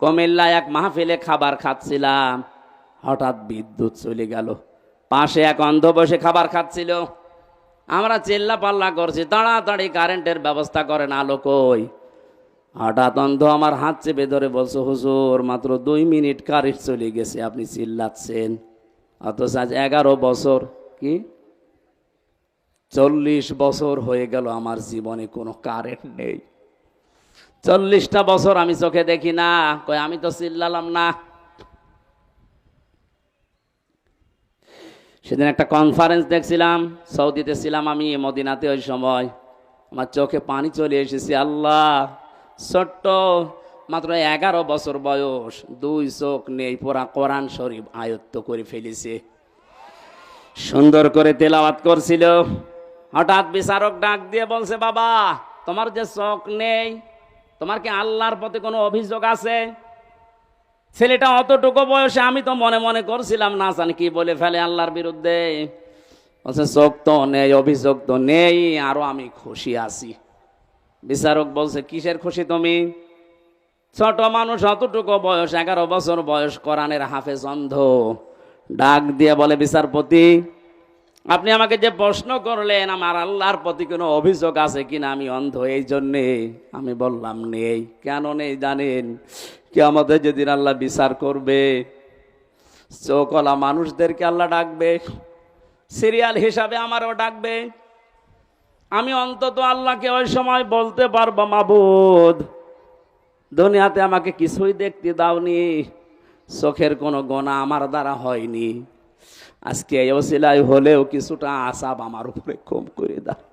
কুমিল্লায় এক মাহফিলে খাবার খাচ্ছিলাম। হঠাৎ বিদ্যুৎ চলে গেল। পাশে এক অন্ধ বসে খাবার খাচ্ছিল। আমরা চিল্লা পাল্লা করছি, তাড়াতাড়ি কারেন্টের ব্যবস্থা করেন আলো কই হঠাৎ অন্ধ আমার হাত চেপে ধরে বলছো, হুজুর, মাত্র দুই মিনিট কারেন্ট চলে গেছে, আপনি চিল্লাচ্ছেন। অথচ আজ এগারো বছর। কি? চল্লিশ বছর হয়ে গেল আমার জীবনে কোনো কারেন্ট নেই। চল্লিশটা বছর আমি চোখে দেখি না। কই আমি তো চিল্লালাম না। সেদিন একটা কনফারেন্স দেখছিলাম, সৌদিতে ছিলাম আমি, মদিনাতে ওই সময়। আমার চোখে পানি চলে এসেছে, আল্লাহ, ছোট্ট, মাত্র এগারো বছর বয়স, দুই চোখ নেই, পুরা কোরআন শরীফ আয়ত্ত করে ফেলেছে। সুন্দর করে তেলাওয়াত করছিল। হঠাৎ বিচারক ডাক দিয়ে বলছে, বাবা, তোমার যে চোখ নেই তোমার কি আল্লাহর প্রতি কোনো অভিযোগ আছে? ছেলেটা অতটুকু বয়সে আমি তো মনে মনে করছিলাম, না জানি কি বলে ফেলে আল্লাহর বিরুদ্ধে। বলছে, চোখ তো নেই, অভিযোগ তো নেই, আরও আমি খুশি আছি। বিচারক বলছে, কিসের খুশি তুমি? ছোট মানুষ অতটুকু বয়স, এগারো বছর বয়স, কোরআনের হাফেজ অন্ধ। ডাক দিয়ে বলে, বিচারপতি আপনি আমাকে যে প্রশ্ন করলেন, আমার আল্লাহর প্রতি কোনো অভিযোগ আছে কিনা আমি অন্ধ, এই জন্যে আমি বললাম নেই। কেন নেই জানেন? কি আমাদের যেদিন আল্লাহ বিচার করবে চোখলা মানুষদেরকে আল্লাহ ডাকবে, সিরিয়াল হিসাবে আমারও ডাকবে। আমি অন্তত আল্লাহকে ওই সময় বলতে পারব, মাবুদ, দুনিয়াতে আমাকে কিছুই দেখতে দাওনি, চোখের কোনো গোনা আমার দ্বারা হয়নি। আজকে এই অসিলাই হলেও কিছুটা আসাব আমার উপরে কম করে দাও।